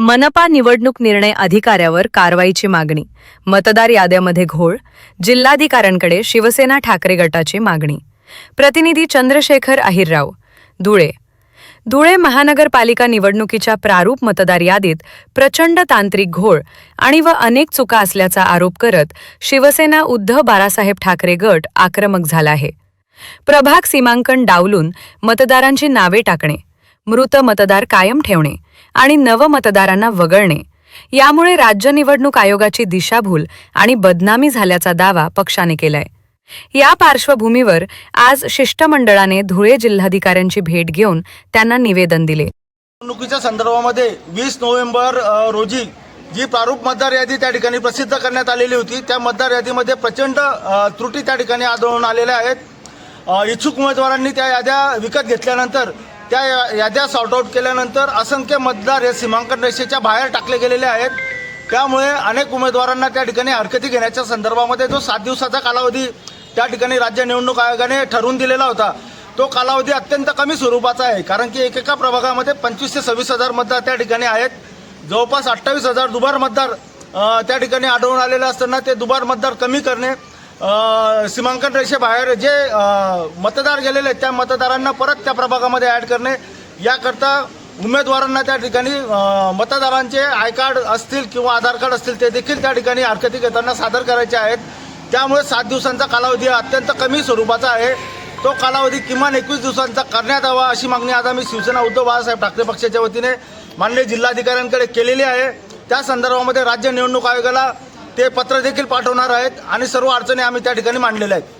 मनपा निवडणूक निर्णय अधिकाऱ्यावर कारवाईची मागणी. मतदार याद्यामध्ये घोळ. जिल्हाधिकाऱ्यांकडे शिवसेना ठाकरे गटाची मागणी. प्रतिनिधी चंद्रशेखर अहिरराव. धुळे. धुळे महानगरपालिका निवडणुकीच्या प्रारूप मतदार यादीत प्रचंड तांत्रिक घोळ आणि व अनेक चुका असल्याचा आरोप करत शिवसेना उद्धव बाळासाहेब ठाकरे गट आक्रमक झाला आहे. प्रभाग सीमांकन डावलून मतदारांची नावे टाकणे. मृत मतदार कायम ठेवणे आणि नव मतदारांना वगळणे. यामुळे राज्य निवडणूक आयोगाची दिशाभूल आणि बदनामी झाल्याचा दावा पक्षाने केलाय. या पार्श्वभूमीवर आज शिष्टमंडळाने धुळे जिल्हाधिकाऱ्यांची भेट घेऊन त्यांना निवेदन दिले. निवडणुकीच्या संदर्भामध्ये वीस नोव्हेंबर रोजी जी प्रारूप मतदार यादी त्या ठिकाणी प्रसिद्ध करण्यात आलेली होती त्या मतदार यादीमध्ये प्रचंड त्रुटी त्या ठिकाणी आढळून आलेल्या आहेत. इच्छुक उमेदवारांनी त्या याद्या विकत घेतल्यानंतर त्या या- याद्या सॉर्ट आऊट केल्यानंतर असंख्य मतदार हे सीमांकन रेषेच्या बाहेर टाकले गेलेले आहेत. त्यामुळे अनेक उमेदवारांना त्या ठिकाणी हरकती घेण्याच्या संदर्भामध्ये जो सात दिवसाचा कालावधी त्या ठिकाणी राज्य निवडणूक आयोगाने ठरवून दिलेला होता तो कालावधी अत्यंत कमी स्वरूपाचा आहे. कारण की एकेका प्रभागामध्ये पंचवीस ते सव्वीस हजार मतदार त्या ठिकाणी आहेत. जवळपास अठ्ठावीस हजार दुबार मतदार त्या ठिकाणी आढळून आलेले असताना ते दुबार मतदार कमी करणे सीमांकन रेषेबाहेर जे मतदार गेलेले आहेत त्या मतदारांना परत त्या प्रभागामध्ये ॲड करणे. याकरता उमेदवारांना त्या ठिकाणी मतदारांचे आय कार्ड असतील किंवा आधार कार्ड असतील ते देखील त्या ठिकाणी हरकती घेताना सादर करायचे आहेत. त्यामुळे सात दिवसांचा कालावधी हा अत्यंत कमी स्वरूपाचा आहे. तो कालावधी किमान एकवीस दिवसांचा करण्यात यावा अशी मागणी आज आम्ही शिवसेना उद्धव बाळासाहेब ठाकरे पक्षाच्या वतीने माननीय जिल्हाधिकाऱ्यांकडे केलेली आहे. त्या संदर्भामध्ये राज्य निवडणूक आयोगाला ते पत्र देखील पाठवणार आहेत आणि सर्व अडचणी आम्ही त्या ठिकाणी मांडलेल्या आहेत.